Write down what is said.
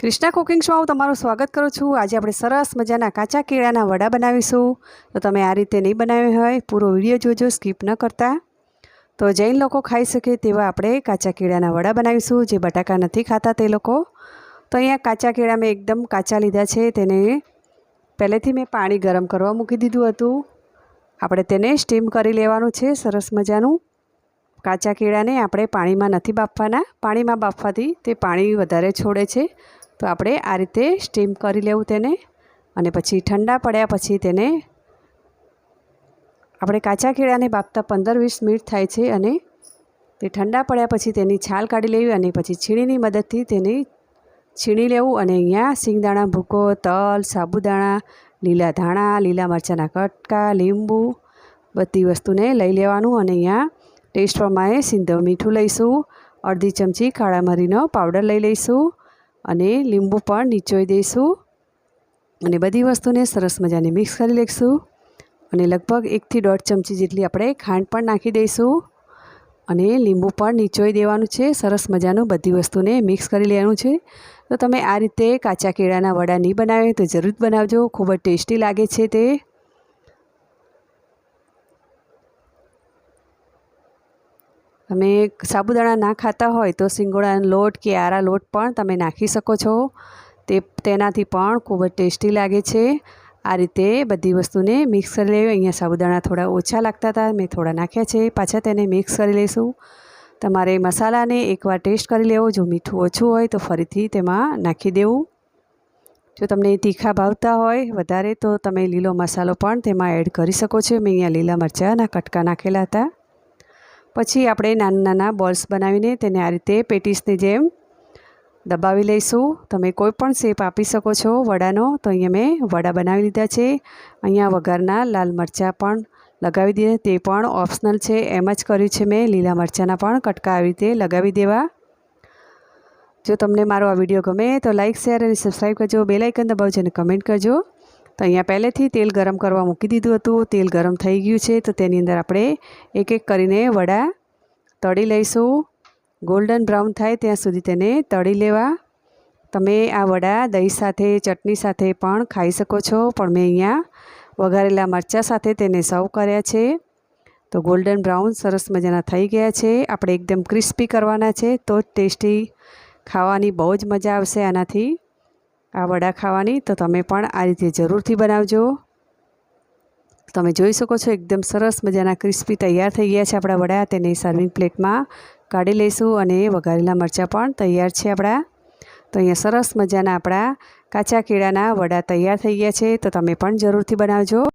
Krishna cooking શોમાં તમારું સ્વાગત કરું છું. આજે આપણે સરસ મજાના કાચા કેળાના વડા બનાવીશું. તો તમે આ રીતે નહીં બનાવ્યા હોય, પૂરો વીડિયો જોજો, સ્કીપ ન કરતા. તો જૈન લોકો ખાઈ શકે તેવા આપણે કાચા કેળાના વડા બનાવીશું, જે બટાકા નથી ખાતા તે લોકો. તો અહીંયા કાચા કેળા મેં એકદમ કાચા લીધા છે. તેને પહેલેથી મેં પાણી ગરમ કરવા મૂકી દીધું હતું. આપણે તેને સ્ટીમ કરી લેવાનું છે સરસ મજાનું. કાચા કેળાને આપણે પાણીમાં નથી બાફવાના. પાણીમાં બાફવાથી તે પાણી વધારે છોડે છે. તો આપણે આ રીતે સ્ટીમ કરી લેવું તેને અને પછી ઠંડા પડ્યા પછી તેને આપણે કાચા કેળાને બાફતા પંદર વીસ મિનિટ થાય છે અને તે ઠંડા પડ્યા પછી તેની છાલ કાઢી લેવી અને પછી છીણીની મદદથી તેને છીણી લેવું અને અહીંયા સિંગદાણા, ભૂકો, તલ, સાબુદાણા, લીલા ધાણા, લીલા મરચાંના કટકા, લીંબુ બધી વસ્તુને લઈ લેવાનું અને અહીંયા ટેસ્ટ પ્રમાણે સિંધવ મીઠું લઈશું, અડધી ચમચી કાળા મરીનો પાવડર લઈ લઈશું અને લીંબુ પણ નીચોઈ દઈશું. અને બધી વસ્તુને સરસ મજાને મિક્સ કરી લઈશું અને લગભગ એકથી દોઢ ચમચી જેટલી આપણે ખાંડ પણ નાખી દઈશું. અને લીંબુ પણ નીચોઈ દેવાનું છે, સરસ મજાનું બધી વસ્તુને મિક્સ કરી લેવાનું છે. તો તમે આ રીતે કાચા કેળાના વડા નહીં બનાવે તો જરૂર બનાવજો, ખૂબ જ ટેસ્ટી લાગે છે તે. તમે સાબુદાણા ના ખાતા હોય તો સિંગોડાનો લોટ કે આરા લોટ પણ તમે નાખી શકો છો. તે તેનાથી પણ ખૂબ જ ટેસ્ટી લાગે છે. આ રીતે બધી વસ્તુને મિક્સ કરી લેવી. અહીંયા સાબુદાણા થોડા ઓછા લાગતા હતા. મેં થોડા નાખ્યા છે. પાછા તેને મિક્સ કરી લઈશું તમારે મસાલાને એકવાર ટેસ્ટ કરી લેવો. જો મીઠું ઓછું હોય તો ફરીથી તેમાં નાખી દેવું. જો તમને તીખા ભાવતા હોય વધારે તો તમે લીલો મસાલો પણ તેમાં એડ કરી શકો છો. મેં અહીંયા લીલા મરચાંના કટકા નાખેલા હતા. પછી આપણે નાના નાના બોલ્સ બનાવીને તેને આ રીતે પેટીસની જેમ દબાવી લઈશું. તમે કોઈ પણ શેપ આપી શકો છો વડાનો. તો અહીંયા મેં વડા બનાવી લીધા છે. અહીંયા વઘારના લાલ મરચાં પણ લગાવી દે, તે પણ ઓપ્શનલ છે. એમ જ કર્યું છે મેં. લીલા મરચાંના પણ કટકા આવી રીતે લગાવી દેવા. જો તમને મારો આ વીડિયો ગમે તો લાઇક શેર અને સબસ્ક્રાઈબ કરજો. બેલાઇકન દબાવજો અને કમેન્ટ કરજો. તો અહીંયા પહેલેથી તેલ ગરમ કરવા મૂકી દીધું હતું. તેલ ગરમ થઈ ગયું છે તો તેની અંદર આપણે એક એક કરીને વડા તળી લઈશું. ગોલ્ડન બ્રાઉન થાય ત્યાં સુધી તેને તળી લેવા. તમે આ વડા દહીં સાથે, ચટણી સાથે પણ ખાઈ શકો છો. પણ મેં અહીંયા વઘારેલા મરચાં સાથે તેને સર્વ કર્યા છે. તો ગોલ્ડન બ્રાઉન સરસ મજાના થઈ ગયા છે. આપણે એકદમ ક્રિસ્પી કરવાના છે તો જ ટેસ્ટી, ખાવાની બહુ જ મજા આવશે આનાથી. આ વડા ખાવાની, તો તમે પણ આ રીતે જરૂરથી બનાવજો. તમે જોઈ શકો છો, એકદમ સરસ મજાના ક્રિસ્પી તૈયાર થઈ ગયા છે આપણા વડા. તેને સર્વિંગ પ્લેટમાં કાઢી લઈશું અને વઘારેલા મરચાં પણ તૈયાર છે આપણા. તો અહીંયા સરસ મજાના આપણા કાચા કેળાના વડા તૈયાર થઈ ગયા છે, તો તમે પણ જરૂરથી બનાવજો.